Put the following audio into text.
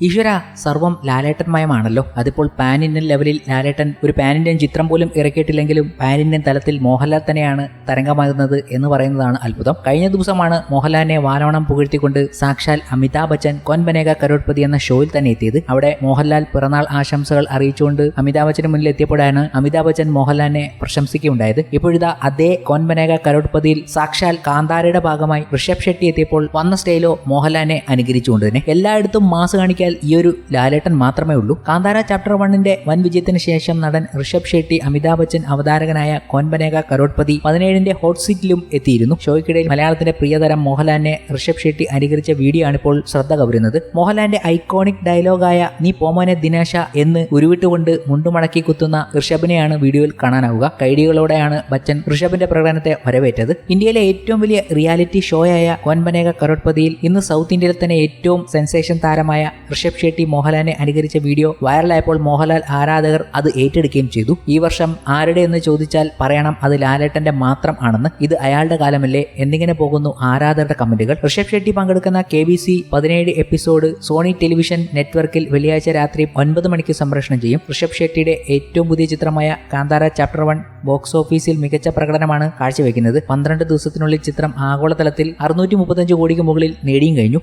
ഈശ്വര സർവം ലാലേട്ടന്മയമാണല്ലോ. അതിപ്പോൾ പാൻ ഇന്ത്യൻ ലെവലിൽ ലാലേട്ടൻ ഒരു പാൻ ഇന്ത്യൻ ചിത്രം പോലും ഇറക്കിയിട്ടില്ലെങ്കിലും പാൻ ഇന്ത്യൻ തലത്തിൽ മോഹൻലാൽ തന്നെയാണ് തരംഗമാകുന്നത് എന്ന് പറയുന്നതാണ് അത്ഭുതം. കഴിഞ്ഞ ദിവസമാണ് മോഹൻലാലിനെ വാനോണം പുകഴ്ത്തിക്കൊണ്ട് സാക്ഷാൽ അമിതാഭ് ബച്ചൻ കോൻ കരോട്പതി എന്ന ഷോയിൽ തന്നെ എത്തിയത്. അവിടെ മോഹൻലാൽ പിറന്നാൾ ആശംസകൾ അറിയിച്ചുകൊണ്ട് അമിതാഭ് ബച്ചന് മുന്നിൽ എത്തിയപ്പോഴാണ് അമിതാഭ് ബച്ചൻ മോഹൻലാലിനെ പ്രശംസിക്കുകയുണ്ടായത്. ഇപ്പോഴിതാ അതേ കോൻ കരോട്പതിയിൽ സാക്ഷാൽ കാന്താരയുടെ ഭാഗമായി ഋഷഭ് ഷെട്ടി എത്തിയപ്പോൾ വന്ന സ്റ്റൈലോ മോഹൻലാലിനെ അനുകരിച്ചുകൊണ്ട് തന്നെ. എല്ലായിടത്തും മാസ് കാണിക്കാൻ ഈ ഒരു ലാലേട്ടൻ മാത്രമേ ഉള്ളൂ. കാന്താര ചാപ്റ്റർ വണ്ണിന്റെ വൻ വിജയത്തിന് ശേഷം നടൻ ഋഷഭ് ഷെട്ടി അമിതാഭ് ബച്ചൻ അവതാരകനായ കോൻപനേക കരോട്പതി പതിനേഴിന്റെ ഹോട്ട് സീറ്റിലും എത്തിയിരുന്നു. ഷോയ്ക്കിടയിൽ മലയാളത്തിന്റെ പ്രിയതരം മോഹൻലാലിനെ ഋഷഭ് ഷെട്ടി അനുകരിച്ച വീഡിയോ ആണ് ഇപ്പോൾ ശ്രദ്ധ കവരുന്നത്. മോഹൻലാലിന്റെ ഐക്കോണിക് ഡയലോഗായ നീ പോമോനെ ദിനേശ എന്ന് ഉരുവിട്ടുകൊണ്ട് മുണ്ടുമടക്കി കുത്തുന്ന ഋഷഭിനെയാണ് വീഡിയോയിൽ കാണാനാവുക. കൈഡികളോടെയാണ് ബച്ചൻ ഋഷഭിന്റെ പ്രകടനത്തെ വരവേറ്റത്. ഇന്ത്യയിലെ ഏറ്റവും വലിയ റിയാലിറ്റി ഷോയായ കോൻപനേക കരോട്പതിയിൽ ഇന്ന് സൗത്ത് ഇന്ത്യയിൽ തന്നെ ഏറ്റവും സെൻസേഷൻ താരമായ ഋഷഭ് ഷെട്ടി മോഹൻലാലിനെ അനുകരിച്ച വീഡിയോ വൈറലായപ്പോൾ മോഹൻലാൽ ആരാധകർ അത് ഏറ്റെടുക്കുകയും ചെയ്തു. ഈ വർഷം ആരുടെ എന്ന് ചോദിച്ചാൽ പറയണം അത് ലാലേട്ടന്റെ മാത്രം ആണെന്ന്. ഇത് അയാളുടെ കാലമല്ലേ? എന്നിങ്ങനെ പോകുന്നു ആരാധകരുടെ കമന്റുകൾ ഋഷഭ് ഷെട്ടി പങ്കെടുക്കുന്ന കെ ബി സി പതിനേഴ് എപ്പിസോഡ് സോണി ടെലിവിഷൻ നെറ്റ്വർക്കിൽ വെള്ളിയാഴ്ച രാത്രി ഒൻപത് മണിക്ക് സംപ്രേഷണം ചെയ്യും. ഋഷഭ് ഷെട്ടിയുടെ ഏറ്റവും പുതിയ ചിത്രമായ കാന്താര ചാപ്റ്റർ വൺ ബോക്സ് ഓഫീസിൽ മികച്ച പ്രകടനമാണ് കാഴ്ചവെക്കുന്നത്. പന്ത്രണ്ട് ദിവസത്തിനുള്ളിൽ ചിത്രം ആഗോളതലത്തിൽ അറുന്നൂറ്റി മുപ്പത്തഞ്ച് കോടിക്ക് മുകളിൽ നേടിയും കഴിഞ്ഞു.